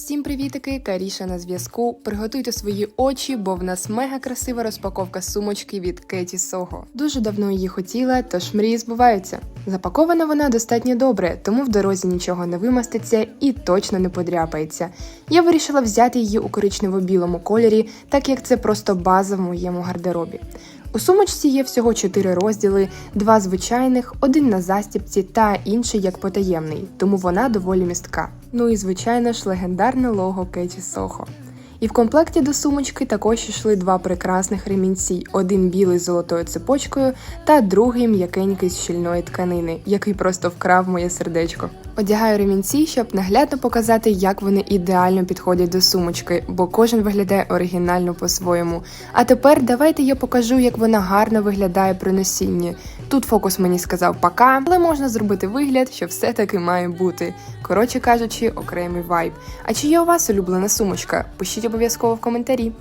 Всім привітики, Каріша на зв'язку. Приготуйте свої очі, бо в нас мега красива розпаковка сумочки від Кеті Сого. Дуже давно її хотіла, тож мрії збуваються. Запакована вона достатньо добре, тому в дорозі нічого не вимаститься і точно не подряпається. Я вирішила взяти її у коричнево-білому кольорі, так як це просто база в моєму гардеробі. У сумочці є всього чотири розділи: два звичайних, один на застіпці та інший як потаємний, тому вона доволі містка. Ну і звичайно ж легендарне лого Кеті Сохо. І в комплекті до сумочки також йшли два прекрасних ремінці: один білий з золотою цепочкою, та другий м'якенький з щільної тканини, який просто вкрав моє сердечко. Одягаю ремінці, щоб наглядно показати, як вони ідеально підходять до сумочки, бо кожен виглядає оригінально по-своєму. А тепер давайте я покажу, як вона гарно виглядає при носінні. Тут фокус мені сказав пока, але можна зробити вигляд, що все таки має бути. Коротше кажучи, окремий вайб. А чи є у вас улюблена сумочка? Пишіть обов'язково в коментарі.